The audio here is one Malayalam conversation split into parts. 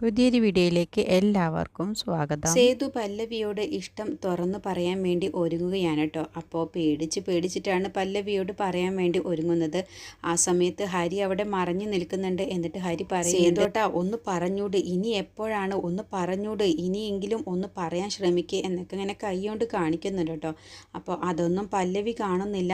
പുതിയൊരു വീഡിയോയിലേക്ക് എല്ലാവർക്കും സ്വാഗതം. സേതു പല്ലവിയോട് ഇഷ്ടം തുറന്നു പറയാൻ വേണ്ടി ഒരുങ്ങുകയാണ് കേട്ടോ. അപ്പോൾ പേടിച്ച് പേടിച്ചിട്ടാണ് പല്ലവിയോട് പറയാൻ വേണ്ടി ഒരുങ്ങുന്നത്. ആ സമയത്ത് ഹരി അവിടെ മറഞ്ഞു നിൽക്കുന്നുണ്ട്. എന്നിട്ട് ഹരി പറയും സേതോട്ടാ ഒന്ന് പറഞ്ഞൂട്. ഇനി എപ്പോഴാണ്? ഒന്ന് പറഞ്ഞൂട്. ഇനിയെങ്കിലും ഒന്ന് പറയാൻ ശ്രമിക്കുക എന്നൊക്കെ ഇങ്ങനെ കൈകൊണ്ട് കാണിക്കുന്നുണ്ട് കേട്ടോ. അപ്പോൾ അതൊന്നും പല്ലവി കാണുന്നില്ല.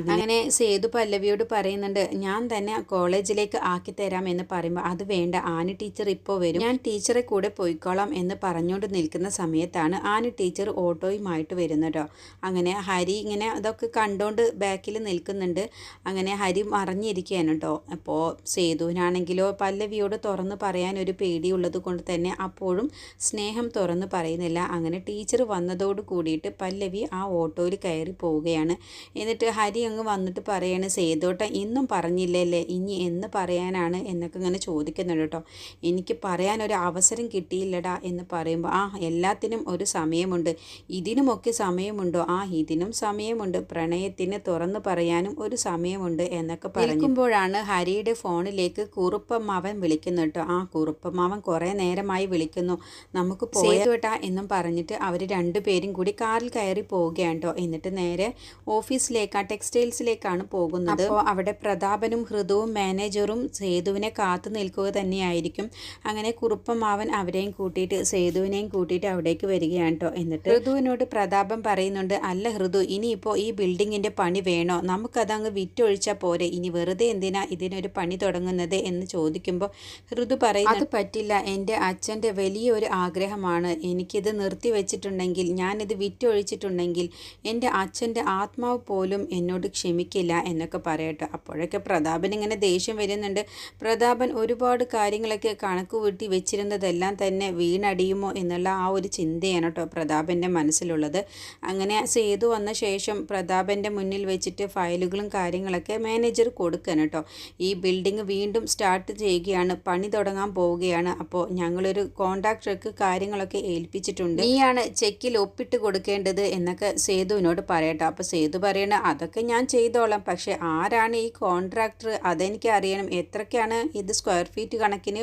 അങ്ങനെ സേതു പല്ലവിയോട് പറയുന്നുണ്ട് ഞാൻ തന്നെ കോളേജിലേക്ക് ആക്കി തരാം എന്ന് പറയുമ്പോൾ അത് വേണ്ട. ആനി ടീച്ചർ ഇപ്പോൾ വരും. ഞാൻ ടീച്ചറെ കൂടെ പോയിക്കോളാം എന്ന് പറഞ്ഞുകൊണ്ട് നിൽക്കുന്ന സമയത്താണ് ആനി ടീച്ചർ ഓട്ടോയുമായിട്ട് വരുന്നത് അങ്ങനെ ഹരി ഇങ്ങനെ അതൊക്കെ കണ്ടുകൊണ്ട് ബാക്കിൽ നിൽക്കുന്നുണ്ട്. അങ്ങനെ ഹരി മറിഞ്ഞിരിക്കുകയാണ് കേട്ടോ. അപ്പോൾ സേതുവിനാണെങ്കിലോ പല്ലവിയോട് തുറന്ന് പറയാൻ ഒരു പേടിയുള്ളത് കൊണ്ട് തന്നെ അപ്പോഴും സ്നേഹം തുറന്ന് പറയുന്നില്ല. അങ്ങനെ ടീച്ചർ വന്നതോട് കൂടിയിട്ട് പല്ലവി ആ ഓട്ടോയിൽ കയറി പോവുകയാണ്. എന്നിട്ട് ഹരി അങ്ങ് വന്നിട്ട് പറയാണ് സേതോട്ട ഇന്നും പറഞ്ഞില്ലല്ലേ? ഇനി എന്ന് പറയാനാണ്? എന്നൊക്കെ ഇങ്ങനെ ചോദിക്കുന്നുണ്ട് കേട്ടോ. എനിക്ക് പറയാൻ ഒരു അവസരം കിട്ടിയില്ലടാ എന്ന് പറയുമ്പോൾ ആ എല്ലാത്തിനും ഒരു സമയമുണ്ട്. ഇതിനുമൊക്കെ സമയമുണ്ടോ? ആ ഇതിനും സമയമുണ്ട്. പ്രണയത്തിന് തുറന്നു പറയാനും ഒരു സമയമുണ്ട് എന്നൊക്കെ പറയുമ്പോഴാണ് ഹരിയുടെ ഫോണിലേക്ക് കുറുപ്പമ്മാവൻ വിളിക്കുന്നു കേട്ടോ. ആ കുറുപ്പമ്മാവൻ കുറേ നേരമായി വിളിക്കുന്നു. നമുക്ക് പോയേട്ടാ എന്നും പറഞ്ഞിട്ട് അവർ രണ്ടുപേരും കൂടി കാറിൽ കയറി പോവുകയാണ് കേട്ടോ. എന്നിട്ട് നേരെ ഓഫീസിലേക്ക് ആ ടെക്സ്റ്റൈൽസിലേക്കാണ് പോകുന്നത്. അപ്പോൾ അവിടെ പ്രതാപനും ഹൃദവും മാനേജറും സേതുവിനെ കാത്തു നിൽക്കുക തന്നെയായിരിക്കും. അങ്ങനെ കുറുപ്പമാവൻ അവരെയും കൂട്ടിയിട്ട് സേതുവിനെയും കൂട്ടിയിട്ട് അവിടേക്ക് വരികയാണ് കേട്ടോ എന്നിട്ട് ഋതുവിനോട് പ്രതാപം പറയുന്നുണ്ട് അല്ല ഹൃദു ഇനിയിപ്പോൾ ഈ ബിൽഡിങ്ങിന്റെ പണി വേണോ? നമുക്കതങ്ങ് വിറ്റൊഴിച്ചാൽ പോരെ. ഇനി വെറുതെ എന്തിനാ ഇതിനൊരു പണി തുടങ്ങുന്നത്? എന്ന് ചോദിക്കുമ്പോൾ ഹൃദു പറയും അത് പറ്റില്ല. എന്റെ അച്ഛന്റെ വലിയൊരു ആഗ്രഹമാണ്. എനിക്കിത് നിർത്തി വെച്ചിട്ടുണ്ടെങ്കിൽ ഞാനിത് വിറ്റൊഴിച്ചിട്ടുണ്ടെങ്കിൽ എന്റെ അച്ഛന്റെ ആത്മാവ് പോലും എന്നോട് ക്ഷമിക്കില്ല എന്നൊക്കെ പറയട്ടെ. അപ്പോഴൊക്കെ പ്രതാപൻ ഇങ്ങനെ ദേഷ്യം വരുന്നുണ്ട്. പ്രതാപൻ ഒരുപാട് കാര്യങ്ങളൊക്കെ കണക്ക് കൂട്ടി വെച്ചിരുന്നതെല്ലാം തന്നെ വീണടിയുമോ എന്നുള്ള ആ ഒരു ചിന്തയാണ് കേട്ടോ പ്രതാപന്റെ മനസ്സിലുള്ളത്. അങ്ങനെ സേതു വന്ന ശേഷം പ്രതാപന്റെ മുന്നിൽ വെച്ചിട്ട് ഫയലുകളും കാര്യങ്ങളൊക്കെ മാനേജർ കൊടുക്കണം കേട്ടോ. ഈ ബിൽഡിംഗ് വീണ്ടും സ്റ്റാർട്ട് ചെയ്യുകയാണ് പണി തുടങ്ങാൻ പോവുകയാണ്. അപ്പോൾ ഞങ്ങളൊരു കോൺട്രാക്ടർക്ക് കാര്യങ്ങളൊക്കെ ഏൽപ്പിച്ചിട്ടുണ്ട്. നീയാണ് ചെക്കിൽ ഒപ്പിട്ട് കൊടുക്കേണ്ടത് എന്നൊക്കെ സേതുവിനോട് പറയട്ടോ. അപ്പോൾ സേതു പറയണ അതൊക്കെ ഞാൻ ചെയ്തോളാം. പക്ഷേ ആരാണ് ഈ കോൺട്രാക്ടർ? അതെനിക്ക് അറിയണം. എത്രയ്ക്കാണ് ഇത് സ്ക്വയർ ഫീറ്റ് കണക്കിന്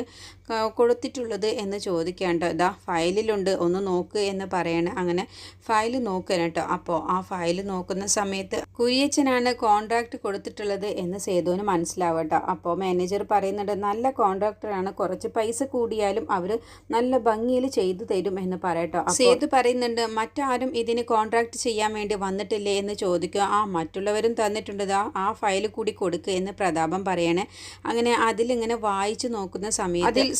ക- കൊടുത്തിട്ടുള്ളത് എന്ന് ചോദിക്കേണ്ട ഇതാ ഫയലിലുണ്ട് ഒന്ന് നോക്ക് എന്ന് പറയണം. അങ്ങനെ ഫയൽ നോക്കണം കേട്ടോ അപ്പോൾ ആ ഫയൽ നോക്കുന്ന സമയത്ത് കുരിയച്ചനാണ് കോൺട്രാക്ട് കൊടുത്തിട്ടുള്ളത് എന്ന് സേതുവിന് മനസ്സിലാവട്ടോ അപ്പോൾ മാനേജർ പറയുന്നുണ്ട് നല്ല കോൺട്രാക്ടറാണ്. കുറച്ച് പൈസ കൂടിയാലും അവർ നല്ല ഭംഗിയിൽ ചെയ്തു തരും എന്ന് പറയട്ടോ സേതു പറയുന്നുണ്ട് മറ്റാരും ഇതിന് കോൺട്രാക്ട് ചെയ്യാൻ വേണ്ടി വന്നിട്ടില്ലേ എന്ന് ചോദിക്കുക. ആ മറ്റുള്ളവരും തന്നിട്ടുണ്ട്. ആ ഫയൽ കൂടി കൊടുക്കുക എന്ന് പ്രതാപം പറയണേ. അങ്ങനെ അതിലിങ്ങനെ വായിച്ചു നോക്കുന്ന സമയത്ത് അതിൽ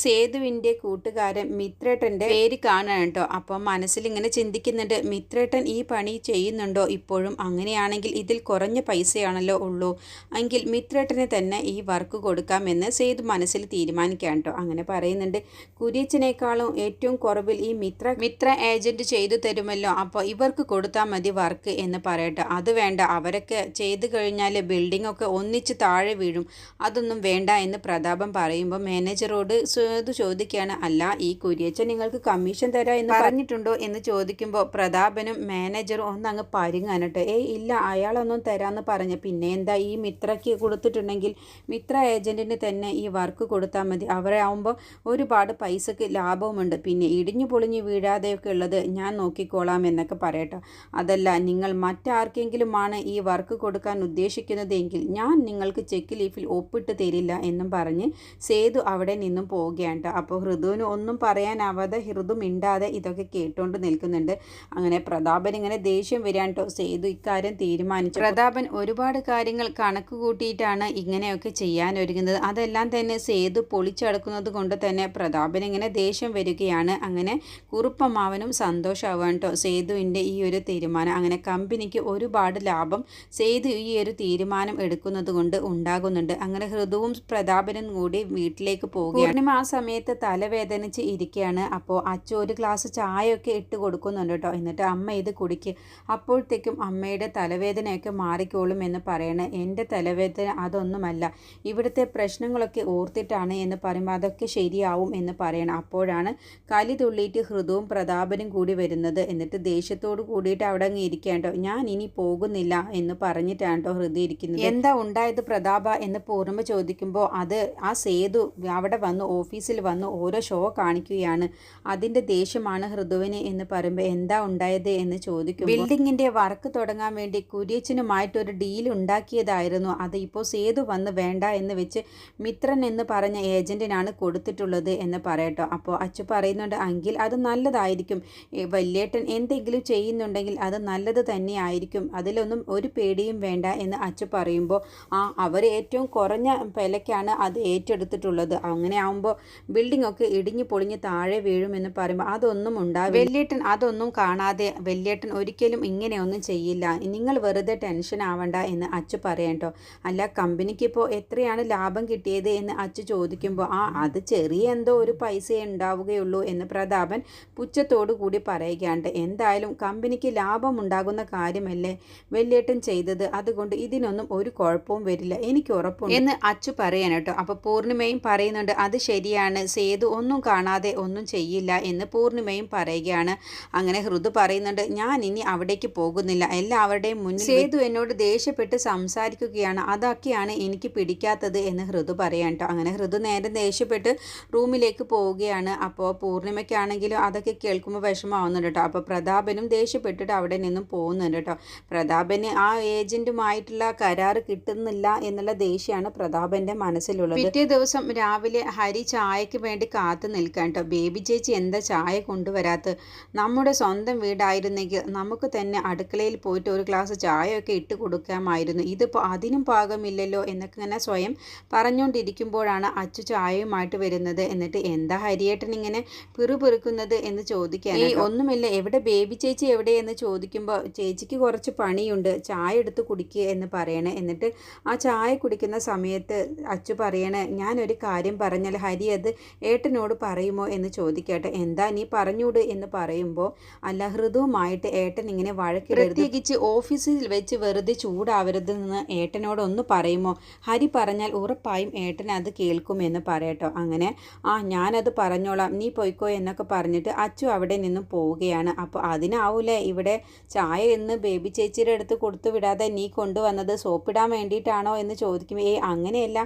സേതുവിന്റെ കൂട്ടുകാരൻ മിത്രേട്ടന്റെ പേര് കാണാൻ കേട്ടോ. അപ്പോൾ മനസ്സിൽ ഇങ്ങനെ ചിന്തിക്കുന്നുണ്ട് മിത്രേട്ടൻ ഈ പണി ചെയ്യുന്നുണ്ടോ? ഇപ്പോഴും അങ്ങനെയാണെങ്കിൽ ഇതിൽ കുറഞ്ഞ പൈസയാണല്ലോ ഉള്ളൂ. എങ്കിൽ മിത്രേട്ടനെ തന്നെ ഈ വർക്ക് കൊടുക്കാമെന്ന് സെയ്ത് മനസ്സിൽ തീരുമാനിക്കാം കേട്ടോ. അങ്ങനെ പറയുന്നുണ്ട് കുര്യച്ചനേക്കാളും ഏറ്റവും കുറവിൽ ഈ മിത്ര മിത്ര ഏജന്റ് ചെയ്തു തരുമല്ലോ. അപ്പോൾ ഇവർക്ക് കൊടുത്താൽ മതി വർക്ക് എന്ന് പറയട്ടെ. അത് വേണ്ട അവരൊക്കെ ചെയ്തു കഴിഞ്ഞാൽ ബിൽഡിംഗ് ഒക്കെ ഒന്നിച്ച് താഴെ വീഴും. അതൊന്നും വേണ്ട എന്ന് പ്രതാപം പറയുമ്പോൾ മാനേജറോട് ചോദിക്കുകയാണ് അല്ല ഈ കുര്യച്ചൻ നിങ്ങൾക്ക് കമ്മീഷൻ തരാ എന്ന് പറഞ്ഞിട്ടുണ്ടോ എന്ന് ചോദിക്കുമ്പോൾ പ്രതാപനും മാനേജറും ഒന്ന് അങ്ങ് പരിങ്ങാനട്ടെ ഏയ് ഇല്ല അയാളൊന്നും തരാമെന്ന് പറഞ്ഞു പിന്നെ എന്താ ഈ മിത്രയ്ക്ക് കൊടുത്തിട്ടുണ്ടെങ്കിൽ മിത്ര ഏജന്റിന് തന്നെ ഈ വർക്ക് കൊടുത്താൽ മതി. അവരെ ആവുമ്പോൾ ഒരുപാട് പൈസക്ക് ലാഭവുമുണ്ട്. പിന്നെ ഇടിഞ്ഞു പൊളിഞ്ഞു വീഴാതെയൊക്കെ ഉള്ളത് ഞാൻ നോക്കിക്കോളാം എന്നൊക്കെ പറയട്ടെ. അതല്ല നിങ്ങൾ മറ്റാർക്കെങ്കിലുമാണ് ഈ വർക്ക് കൊടുക്കാൻ ഉദ്ദേശിക്കുന്നതെങ്കിൽ ഞാൻ നിങ്ങൾക്ക് ചെക്ക് ലീഫിൽ ഒപ്പിട്ട് തരില്ല എന്നും പറഞ്ഞ് സേതു അവിടെ നിന്നും പോവുകയാണ്. അപ്പോൾ ഹൃദുവിന് ഒന്നും പറയാനാവാതെ ഹൃദു മിണ്ടാതെ ഇതൊക്കെ കേട്ടുകൊണ്ട് നിൽക്കുന്നുണ്ട്. അങ്ങനെ പ്രതാപൻ ഇങ്ങനെ ദേഷ്യം വരാൻ കേട്ടോ സേതു ഇക്കാര്യം തീരുമാനിച്ചു. പ്രതാപൻ ഒരുപാട് കാര്യങ്ങൾ കണക്ക് കൂട്ടിയിട്ടാണ് ഇങ്ങനെയൊക്കെ ചെയ്യാൻ ഒരുങ്ങുന്നത്. അതെല്ലാം തന്നെ സേതു പൊളിച്ചടക്കുന്നത് കൊണ്ട് തന്നെ പ്രതാപൻ ഇങ്ങനെ ദേഷ്യം വരികയാണ്. അങ്ങനെ കുറുപ്പമാവനും സന്തോഷമാവാൻ കേട്ടോ സേതുവിന്റെ ഈ ഒരു തീരുമാനം. അങ്ങനെ കമ്പനിക്ക് ഒരുപാട് ലാഭം സേതു ഈ ഒരു തീരുമാനം എടുക്കുന്നത് കൊണ്ട് ഉണ്ടാകുന്നുണ്ട്. അങ്ങനെ ഹൃദുവും പ്രതാപനും കൂടി വീട്ടിലേക്ക് പോകുകയാണ് ആ സമയത്ത് തലവേദനിച്ച് ഇരിക്കുകയാണ് അപ്പോൾ അച്ഛ ഒരു ഗ്ലാസ് ചായയൊക്കെ ഇട്ട് കൊടുക്കുന്നുണ്ട് കേട്ടോ. എന്നിട്ട് അമ്മ ഇത് കുടിക്ക്. അപ്പോഴത്തേക്കും അമ്മയുടെ തലവേദനയൊക്കെ മാറിക്കോളും എന്ന് പറയണേ. എന്റെ തലവേദന അതൊന്നുമല്ല. ഇവിടുത്തെ പ്രശ്നങ്ങളൊക്കെ ഓർത്തിട്ടാണ് എന്ന് പറയുമ്പോൾ അതൊക്കെ ശരിയാവും എന്ന് പറയണം. അപ്പോഴാണ് കലി തുള്ളിയിട്ട് ഹൃദവും പ്രതാപനും കൂടി വരുന്നത്. എന്നിട്ട് ദേഷ്യത്തോട് കൂടിയിട്ട് അവിടെ അങ്ങ് ഇരിക്കേണ്ടോ ഞാൻ ഇനി പോകുന്നില്ല എന്ന് പറഞ്ഞിട്ടാണ് കേട്ടോ ഹൃദയ ഇരിക്കുന്നത്. എന്താ ഉണ്ടായത് പ്രതാപ എന്ന് പൂർണിമ ചോദിക്കുമ്പോൾ അത് ആ സേതു അവിടെ വന്ന് ഓഫീസിൽ വന്ന് വന്ന് ഓരോ ഷോ കാണിക്കുകയാണ്. അതിന്റെ ദേഷ്യമാണ് ഹൃദുവിന് എന്ന് പറയുമ്പോൾ എന്താ ഉണ്ടായത് എന്ന് ചോദിക്കും ബിൽഡിങ്ങിന്റെ വർക്ക് തുടങ്ങാൻ വേണ്ടി കുര്യച്ചനുമായിട്ടൊരു ഡീൽ ഉണ്ടാക്കിയതായിരുന്നു. അത് ഇപ്പോൾ സേതു വന്ന് വേണ്ട എന്ന് വെച്ച് മിത്രൻ എന്ന് പറഞ്ഞ ഏജന്റിനാണ് കൊടുത്തിട്ടുള്ളത് എന്ന് പറയട്ടോ. അപ്പോൾ അച്ചു പറയുന്നുണ്ട് എങ്കിൽ അത് നല്ലതായിരിക്കും. വല്യേട്ടൻ എന്തെങ്കിലും ചെയ്യുന്നുണ്ടെങ്കിൽ അത് നല്ലത് തന്നെയായിരിക്കും അതിലൊന്നും ഒരു പേടിയും വേണ്ട എന്ന് അച്ചു പറയുമ്പോൾ ആ അവർ ഏറ്റവും കുറഞ്ഞ വിലയ്ക്കാണ് അത് ഏറ്റെടുത്തിട്ടുള്ളത്. അങ്ങനെ ആകുമ്പോൾ ബിൽഡിംഗ് ഒക്കെ ഇടിഞ്ഞു പൊളിഞ്ഞ് താഴെ വീഴുമെന്ന് പറയുമ്പോൾ അതൊന്നും ഉണ്ടാവും വല്യേട്ടൻ അതൊന്നും കാണാതെ വല്യേട്ടൻ ഒരിക്കലും ഇങ്ങനെയൊന്നും ചെയ്യില്ല. നിങ്ങൾ വെറുതെ ടെൻഷൻ ആവണ്ട എന്ന് അച്ചു പറയട്ടോ അല്ല കമ്പനിക്ക് ഇപ്പോൾ എത്രയാണ് ലാഭം കിട്ടിയത് എന്ന് അച്ചു ചോദിക്കുമ്പോൾ ആ അത് ചെറിയ എന്തോ ഒരു പൈസയേ ഉണ്ടാവുകയുള്ളൂ എന്ന് പ്രതാപൻ പുച്ഛത്തോടു കൂടി പറയുകയാണ്. എന്തായാലും കമ്പനിക്ക് ലാഭം ഉണ്ടാകുന്ന കാര്യമല്ലേ വെല്ലേട്ടൻ ചെയ്തത്? അതുകൊണ്ട് ഇതിനൊന്നും ഒരു കുഴപ്പവും വരില്ല. എനിക്ക് ഉറപ്പുണ്ട്. എന്ന് അച്ചു പറയാൻ കേട്ടോ അപ്പോൾ പൂർണിമയും പറയുന്നുണ്ട് അത് ശരിയാണ് സേതു ഒന്നും കാണാതെ ഒന്നും ചെയ്യില്ല എന്ന് പൂർണിമയും പറയുകയാണ്. അങ്ങനെ ഹൃദു പറയുന്നുണ്ട് ഞാൻ ഇനി അവിടേക്ക് പോകുന്നില്ല. എല്ലാവരുടെയും മുന്നിൽ സേതു എന്നോട് ദേഷ്യപ്പെട്ട് സംസാരിക്കുകയാണ്. അതൊക്കെയാണ് എനിക്ക് പിടിക്കാത്തത് എന്ന് ഹൃദു പറയാൻ കേട്ടോ അങ്ങനെ ഹൃദു നേരെ ദേഷ്യപ്പെട്ട് റൂമിലേക്ക് പോവുകയാണ്. അപ്പോൾ പൂർണിമയ്ക്കാണെങ്കിലും അതൊക്കെ കേൾക്കുമ്പോൾ വിഷമാവുന്നുണ്ട് കേട്ടോ അപ്പോൾ പ്രതാപനും ദേഷ്യപ്പെട്ടിട്ട് അവിടെ നിന്നും പോകുന്നുണ്ട് കേട്ടോ പ്രതാപന് ആ ഏജന്റുമായിട്ടുള്ള കരാറ് കിട്ടുന്നില്ല എന്നുള്ള ദേഷ്യമാണ് പ്രതാപന്റെ മനസ്സിലുള്ളത്. പിറ്റേ ദിവസം രാവിലെ ഹരി ചായക്ക് വേണ്ടി കാത്തു നിൽക്കാൻ കേട്ടോ ബേബി ചേച്ചി എന്താ ചായ കൊണ്ടുവരാത്ത? നമ്മുടെ സ്വന്തം വീടായിരുന്നെങ്കിൽ നമുക്ക് തന്നെ അടുക്കളയിൽ പോയിട്ട് ഒരു ഗ്ലാസ് ചായയൊക്കെ ഇട്ട് കൊടുക്കാമായിരുന്നു. ഇതിപ്പോൾ അതിനും പാകമില്ലല്ലോ എന്നൊക്കെ ഇങ്ങനെ സ്വയം പറഞ്ഞുകൊണ്ടിരിക്കുമ്പോഴാണ് അച്ചു ചായയുമായിട്ട് വരുന്നത്. എന്നിട്ട് എന്താ ഹരിയേട്ടൻ ഇങ്ങനെ പിറുപിറുക്കുന്നത് എന്ന് ചോദിക്കാൻ ഒന്നുമില്ല. എവിടെ ബേബി ചേച്ചി എവിടെ എന്ന് ചോദിക്കുമ്പോൾ ചേച്ചിക്ക് കുറച്ച് പണിയുണ്ട്. ചായ എടുത്ത് കുടിക്കുക എന്ന് പറയണേ. എന്നിട്ട് ആ ചായ കുടിക്കുന്ന സമയത്ത് അച്ചു പറയണേ ഞാനൊരു കാര്യം പറഞ്ഞാൽ ഹരി അത് ഏട്ടനോട് പറയുമോ എന്ന് ചോദിക്കട്ടെ. എന്താ നീ പറഞ്ഞൂട് എന്ന് പറയുമ്പോൾ അല്ല ഹൃദവുമായിട്ട് ഏട്ടൻ ഇങ്ങനെ വഴക്കിടരുത്. പ്രത്യേകിച്ച് ഓഫീസിൽ വെച്ച് വെറുതെ ചൂടാവരുതെന്ന് ഏട്ടനോട് ഒന്ന് പറയുമോ? ഹരി പറഞ്ഞാൽ ഉറപ്പായും ഏട്ടൻ അത് കേൾക്കുമെന്ന് പറയട്ടോ. അങ്ങനെ ആ ഞാനത് പറഞ്ഞോളാം. നീ പോയിക്കോ എന്നൊക്കെ പറഞ്ഞിട്ട് അച്ചു അവിടെ നിന്നും പോവുകയാണ്. അപ്പോൾ അതിനാവൂലേ ഇവിടെ ചായ എന്ന് ബേബി ചേച്ചിയുടെ അടുത്ത് കൊടുത്തു വിടാതെ നീ കൊണ്ടുവന്നത് സോപ്പിടാൻ വേണ്ടിയിട്ടാണോ? എന്ന് ചോദിക്കുമ്പോൾ ഏയ് അങ്ങനെയല്ല.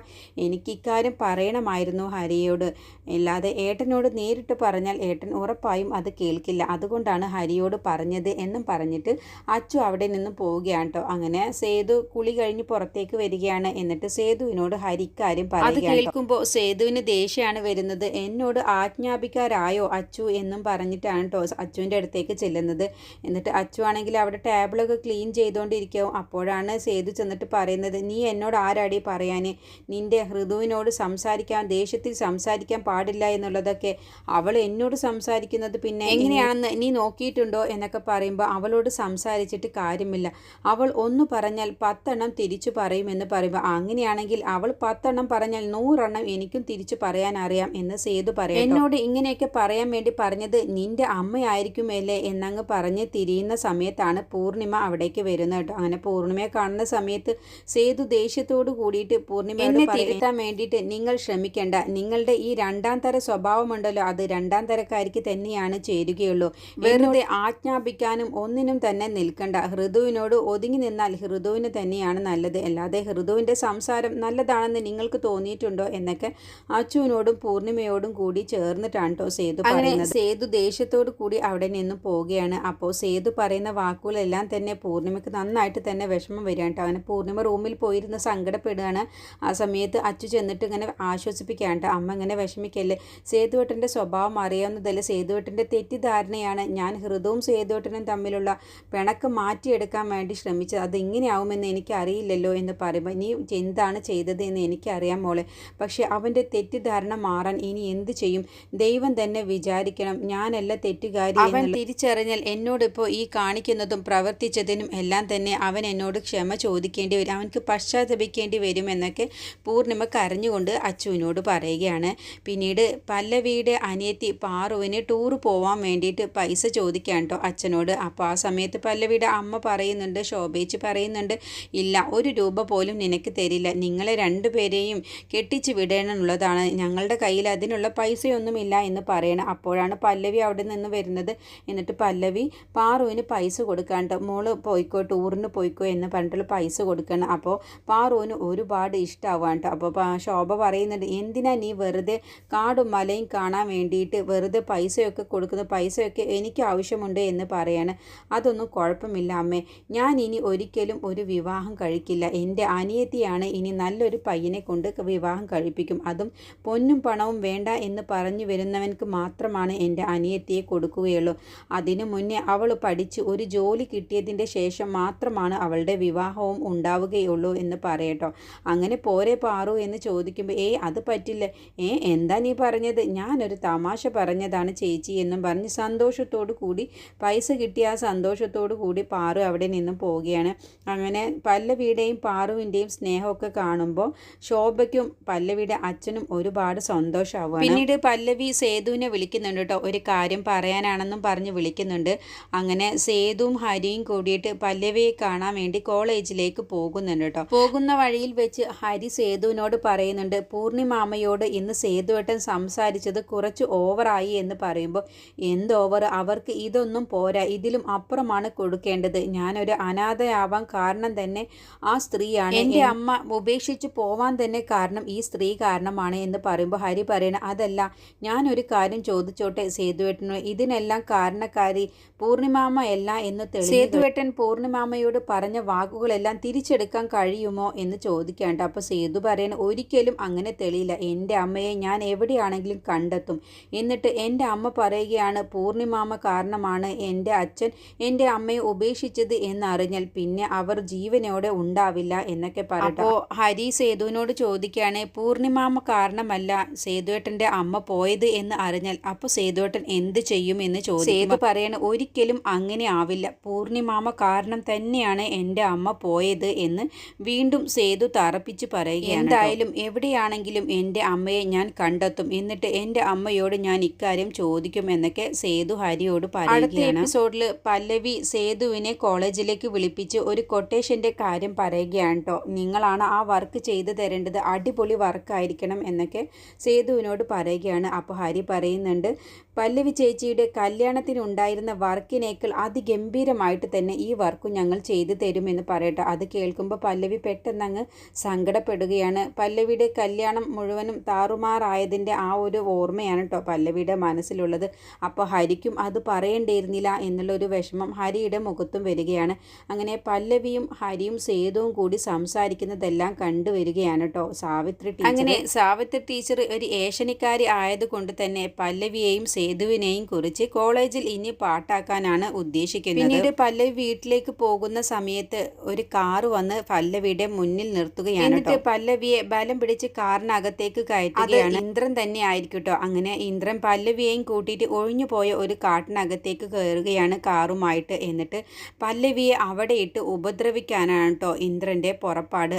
എനിക്ക് ഇക്കാര്യം പറയണമായിരുന്നു ഹരിയോട്. അല്ലാതെ ഏട്ടനോട് നേരിട്ട് പറഞ്ഞാൽ ഏട്ടൻ ഉറപ്പായും അത് കേൾക്കില്ല. അതുകൊണ്ടാണ് ഹരിയോട് പറഞ്ഞത് എന്നും പറഞ്ഞിട്ട് അച്ചു അവിടെ നിന്നും പോവുകയാണ് കേട്ടോ അങ്ങനെ സേതു കുളി കഴിഞ്ഞ് പുറത്തേക്ക് വരികയാണ്. എന്നിട്ട് സേതുവിനോട് ഹരി ഇക്കാര്യം അത് കേൾക്കുമ്പോൾ സേതുവിന് ദേഷ്യമാണ് വരുന്നത്. എന്നോട് ആജ്ഞാപിക്കാരായോ അച്ചു എന്നും പറഞ്ഞിട്ടാണ് കേട്ടോ അച്ചുവിന്റെ അടുത്തേക്ക് ചെല്ലുന്നത്. എന്നിട്ട് അച്ചു ആണെങ്കിൽ അവിടെ ടേബിളൊക്കെ ക്ലീൻ ചെയ്തുകൊണ്ടിരിക്കും അപ്പോഴാണ് സേതു ചെന്നിട്ട് പറയുന്നത് നീ എന്നോട് ആരാടി പറയാൻ നിന്റെ ഹൃദുവിനോട് സംസാരിക്കാൻ ദേഷ്യത്തിൽ സംസാരിക്കാൻ പാടില്ല എന്നുള്ളതൊക്കെ അവൾ എന്നോട് സംസാരിക്കുന്നത് പിന്നെ എങ്ങനെയാണെന്ന് നീ നോക്കിയിട്ടുണ്ടോ എന്നൊക്കെ പറയുമ്പോൾ അവളോട് സംസാരിച്ചിട്ട് കാര്യമില്ല. അവൾ ഒന്ന് പറഞ്ഞാൽ പത്തെണ്ണം തിരിച്ചു പറയുമെന്ന് പറയുമ്പോൾ അങ്ങനെയാണെങ്കിൽ അവൾ പത്തെണ്ണം പറഞ്ഞാൽ നൂറെണ്ണം എനിക്കും തിരിച്ചു പറയാൻ അറിയാം എന്ന് സേതു പറയും എന്നോട് ഇങ്ങനെയൊക്കെ പറയാൻ വേണ്ടി പറഞ്ഞത് നിന്റെ അമ്മയായിരിക്കുമല്ലേ എന്നങ്ങ് പറഞ്ഞ് തിരിയുന്ന സമയത്താണ് പൂർണിമ അവിടേക്ക് വരുന്നത് കേട്ടോ. അങ്ങനെ പൂർണിമയെ കാണുന്ന സമയത്ത് സേതു ദേഷ്യത്തോട് കൂടിയിട്ട് പൂർണിമ എന്നെ തിരുത്താൻ വേണ്ടിയിട്ട് നിങ്ങൾ ശ്രമിക്കേണ്ട. നിങ്ങളുടെ ഈ രണ്ടാം തര സ്വഭാവമുണ്ടല്ലോ. അത് രണ്ടാം തരക്കാരിക്ക് തന്നെയാണ് ചേരുകയുള്ളൂ. വെറുതെ ആജ്ഞാപിക്കാനും ഒന്നിനും തന്നെ നിൽക്കണ്ട. ഹൃദുവിനോട് ഒതുങ്ങി നിന്നാൽ ഹൃദുവിന് തന്നെയാണ് നല്ലത്. അല്ലാതെ ഹൃദുവിന്റെ സംസാരം നല്ലതാണെന്ന് നിങ്ങൾക്ക് തോന്നിയിട്ടുണ്ടോ എന്നൊക്കെ അച്ചുവിനോടും പൂർണിമയോടും കൂടി ചേർന്നിട്ടാണ് കേട്ടോ സേതു പറയുന്നത്. സേതു ദേഷ്യത്തോട് കൂടി അവിടെ നിന്ന് പോവുകയാണ്. അപ്പോൾ സേതു പറയുന്ന വാക്കുകളെല്ലാം തന്നെ പൂർണിമയ്ക്ക് നന്നായിട്ട് തന്നെ വിഷമം വരികയാണ് കേട്ടോ അങ്ങനെ പൂർണിമ റൂമിൽ പോയിരുന്ന് സങ്കടപ്പെടുകയാണ്. ആ സമയത്ത് അച്ചു ചെന്നിട്ട് ഇങ്ങനെ ആശ്വസിപ്പിക്കുകയാണ് കേട്ടോ അമ്മ ഇങ്ങനെ വിഷമിക്കല്ലേ സേതുവേട്ടന്റെ സ്വഭാവം അറിയാവുന്നതല്ല? സേതുവേട്ടന്റെ തെറ്റിദ്ധാരണയാണ് ഞാൻ ഹൃദവും സേതുവേട്ടനും തമ്മിലുള്ള പിണക്ക് മാറ്റിയെടുക്കാൻ വേണ്ടി ശ്രമിച്ചത്. അതെങ്ങനെയാവുമെന്ന് എനിക്ക് അറിയില്ലല്ലോ എന്ന് പറയുമ്പോൾ നീ എന്താണ് ചെയ്തത് എന്ന് എനിക്കറിയാം മോളെ. പക്ഷേ അവന്റെ തെറ്റിദ്ധാരണ മാറാൻ ഇനി എന്ത് ചെയ്യും? ദൈവം തന്നെ വിചാരിക്കണം. ഞാനല്ല തെറ്റുകാരി അവൻ തിരിച്ചറിഞ്ഞാൽ എന്നോടിപ്പോൾ ഈ കാണിക്കുന്നതും പ്രവർത്തിച്ചതിനും എല്ലാം തന്നെ അവൻ എന്നോട് ക്ഷമ ചോദിക്കേണ്ടി വരും. അവനക്ക് പശ്ചാത്തപിക്കേണ്ടി വരും എന്നൊക്കെ പൂർണിമ കരഞ്ഞുകൊണ്ട് അച്ചുവിനോട് പറയുകയാണ്. പിന്നീട് പല്ലവിയുടെ അനിയത്തി പാറുവിന് ടൂർ പോവാൻ വേണ്ടിയിട്ട് പൈസ ചോദിക്കാൻ കേട്ടോ അച്ഛനോട്. അപ്പോൾ ആ സമയത്ത് പല്ലവിയുടെ അമ്മ പറയുന്നുണ്ട് ശോഭേച്ച് പറയുന്നുണ്ട് ഇല്ല ഒരു രൂപ പോലും നിനക്ക് തരില്ല. നിങ്ങളെ രണ്ടുപേരെയും കെട്ടിച്ച് വിടണമെന്നുള്ളതാണ് ഞങ്ങളുടെ കയ്യിൽ അതിനുള്ള പൈസയൊന്നുമില്ല എന്ന് പറയണം അപ്പോഴാണ് പല്ലവി അവിടെ നിന്ന് വരുന്നത്. എന്നിട്ട് പല്ലവി പാറുവിന് പൈസ കൊടുക്കാണ്ട് മോൾ പോയിക്കോ ടൂറിന് പോയിക്കോ എന്ന് പറഞ്ഞിട്ടുള്ള പൈസ കൊടുക്കണം. അപ്പോൾ പാറുവിന് ഒരുപാട് ഇഷ്ടമാവാണ്ട് അപ്പോൾ ശോഭ പറയുന്നുണ്ട് എന്തിനാ നീ വെറുതെ കാടും മലയും കാണാൻ വേണ്ടിയിട്ട് വെറുതെ പൈസയൊക്കെ കൊടുക്കുന്ന പൈസയൊക്കെ എനിക്ക് ആവശ്യമുണ്ട് എന്ന് പറയാണ്. അതൊന്നും കുഴപ്പമില്ല അമ്മേ. ഞാൻ ഇനി ഒരിക്കലും ഒരു വിവാഹം കഴിക്കില്ല. എന്റെ അനിയത്തിയാണ് ഇനി നല്ലൊരു പയ്യനെ കൊണ്ട് വിവാഹം കഴിപ്പിക്കും. അതും പൊന്നും പണവും വേണ്ട എന്ന് പറഞ്ഞു വരുന്നവൻക്ക് മാത്രമാണ് എന്റെ അനിയത്തിയെ കൊടുക്കുകയുള്ളൂ. അതിനു മുന്നേ അവൾ പഠിച്ച് ഒരു ജോലി കിട്ടിയതിന്റെ ശേഷം മാത്രമാണ് അവളുടെ വിവാഹവും ഉണ്ടാവുകയുള്ളൂ എന്ന് പറയട്ടോ. അങ്ങനെ പോരെ പാറു എന്ന് ചോദിക്കുമ്പോൾ ഏയ് അത് പറ്റില്ല. ഏ എന്താ നീ പറഞ്ഞത്. ഞാനൊരു തമാശ പറഞ്ഞതാണ് ചേച്ചി എന്നും പറഞ്ഞ് സന്തോഷത്തോടു കൂടി പൈസ കിട്ടിയ ആ സന്തോഷത്തോടു കൂടി പാറു അവിടെ നിന്നും പോവുകയാണ്. അങ്ങനെ പല്ലവിയുടെയും പാറുവിന്റെയും സ്നേഹമൊക്കെ കാണുമ്പോൾ ശോഭയ്ക്കും പല്ലവിയുടെ അച്ഛനും ഒരുപാട് സന്തോഷമാവുക പിന്നീട് പല്ലവി സേതുവിനെ വിളിക്കുന്നുണ്ട് കേട്ടോ. ഒരു കാര്യം പറയാനാണെന്നും പറഞ്ഞ് വിളിക്കുന്നുണ്ട്. അങ്ങനെ സേതുവും ഹരിയും കൂടിയിട്ട് പല്ലവിയെ കാണാൻ വേണ്ടി കോളേജിലേക്ക് പോകുന്നുണ്ട് കേട്ടോ. പോകുന്ന വഴിയിൽ വെച്ച് ഹരി സേതുവിനോട് പറയുന്നുണ്ട് പൂർണിമാമയോട് ഇന്ന് സേതുവേട്ടൻ സംസാരിച്ചത് കുറച്ച് ഓവറായി എന്ന് പറയുമ്പോൾ എന്ത് ഓവർ? അവർക്ക് ഇതൊന്നും പോരാ. ഇതിലും അപ്പുറമാണ് കൊടുക്കേണ്ടത്. ഞാനൊരു അനാഥയാവാൻ കാരണം തന്നെ ആ സ്ത്രീയാണ്. എന്റെ അമ്മ ഉപേക്ഷിച്ച് പോവാൻ തന്നെ കാരണം ഈ സ്ത്രീ കാരണമാണ് എന്ന് പറയുമ്പോൾ ഹരി പറയണ അതല്ല. ഞാനൊരു കാര്യം ചോദിച്ചോട്ടെ സേതുവേട്ടനോ ഇതിനെല്ലാം കാരണക്കാരി പൂർണിമാമ അല്ല എന്ന് തെളിഞ്ഞു സേതുവേട്ടൻ പൂർണിമാമയോട് പറഞ്ഞ വാക്കുകളെല്ലാം തിരിച്ചെടുക്കാൻ കഴിയുമോ എന്ന് ചോദിക്കാണ്ട്. അപ്പോൾ സേതു പറയണ ഒരിക്കലും അങ്ങനെ തെളിയില്ല. എന്റെ അമ്മയെ ഞാൻ എവിടെയാണെങ്കിലും കണ്ടെത്തും. എന്നിട്ട് എന്റെ അമ്മ പറയുകയാണ് പൂർണിമാമ കാരണമാണ് എന്റെ അച്ഛൻ എന്റെ അമ്മയെ ഉപേക്ഷിച്ചത് എന്നറിഞ്ഞാൽ പിന്നെ അവർ ജീവനോടെ ഉണ്ടാവില്ല എന്നൊക്കെ പറയട്ടെ. അപ്പോൾ ഹരി സേതുവിനോട് ചോദിക്കുകയാണ് പൂർണിമാമ കാരണമല്ല സേതുവേട്ടന്റെ അമ്മ പോയത് എന്ന് അറിഞ്ഞാൽ അപ്പോൾ സേതുവേട്ടൻ എന്ത് ചെയ്യും എന്ന് ചോദിച്ചു സേതു പറയണ ഒരിക്കലും അങ്ങനെ ആവില്ല. പൂർണിമാമ കാരണം തന്നെയാണ് എന്റെ അമ്മ പോയത് എന്ന് വീണ്ടും സേതു തറപ്പിച്ച് പറയുകയാണ് എന്തായാലും എവിടെയാണെങ്കിലും എന്റെ അമ്മയെ ഞാൻ കണ്ടെത്തും. എന്നിട്ട് എന്റെ അമ്മയോട് ഞാൻ ഇക്കാര്യം ചോദിക്കും എന്നൊക്കെ സേതു ഹരിയോട് പറയുകയാണ്. എപ്പിസോഡിൽ പല്ലവി സേതുവിനെ കോളേജിലേക്ക് വിളിപ്പിച്ച് ഒരു കൊട്ടേഷന്റെ കാര്യം പറയുകയാണ് കേട്ടോ നിങ്ങളാണ് ആ വർക്ക് ചെയ്തു തരേണ്ടത്. അടിപൊളി വർക്കായിരിക്കണം എന്നൊക്കെ സേതുവിനോട് പറയുകയാണ്. അപ്പോൾ ഹരി പറയുന്നുണ്ട് പല്ലവി ചേച്ചിയുടെ കല്യാണത്തിനുണ്ടായിരുന്ന വർക്കിനേക്കാൾ അതിഗംഭീരമായിട്ട് തന്നെ ഈ വർക്കും ഞങ്ങൾ ചെയ്തു തരുമെന്ന് പറയട്ടെ. അത് കേൾക്കുമ്പോൾ പല്ലവി പെട്ടെന്ന് അങ്ങ് സങ്കടപ്പെടുകയാണ്. പല്ലവിയുടെ കല്യാണം മുഴുവനും താറുമാറായതിന്റെ ആ ഒരു ഓർമ്മയാണ് കേട്ടോ പല്ലവിയുടെ മനസ്സിലുള്ളത്. അപ്പോൾ ഹരിക്കും അത് പറയേണ്ടിയിരുന്നില്ല എന്നുള്ളൊരു വിഷമം ഹരിയുടെ മുഖത്തും വരികയാണ്. അങ്ങനെ പല്ലവിയും ഹരിയും സേതുവും കൂടി സംസാരിക്കുന്നതെല്ലാം കണ്ടുവരികയാണ് കേട്ടോ സാവിത്രി ടീച്ചർ അങ്ങനെ സാവിത്രി ടീച്ചർ ഒരു ഏഷണിക്കാരി ആയതുകൊണ്ട് തന്നെ പല്ലവിയെയും സേതുവിനെയും കുറിച്ച് കോളേജിൽ ഇനി പാട്ടാക്കാനാണ് ഉദ്ദേശിക്കുന്നത്. പിന്നീട് പല്ലവി വീട്ടിലേക്ക് പോകുന്ന സമയത്ത് ഒരു കാർ വന്ന് പല്ലവിയുടെ മുന്നിൽ നിർത്തുകയാണ് എന്നിട്ട് പല്ലവിയെ ബലം പിടിച്ച് കാറിനകത്തേക്ക് കയറ്റുകയാണ്. ഇന്ദ്രൻ തന്നെ ആയിരിക്കട്ടോ കേട്ടോ. അങ്ങനെ ഇന്ദ്രൻ പല്ലവിയെയും കൂട്ടിയിട്ട് ഒഴിഞ്ഞു പോയ ഒരു കാട്ടിനകത്തേക്ക് കയറുകയാണ് കാറുമായിട്ട്. എന്നിട്ട് പല്ലവിയെ അവിടെ ഇട്ട് ഉപദ്രവിക്കാനാണ് കേട്ടോ ഇന്ദ്രന്റെ പുറപ്പാട്.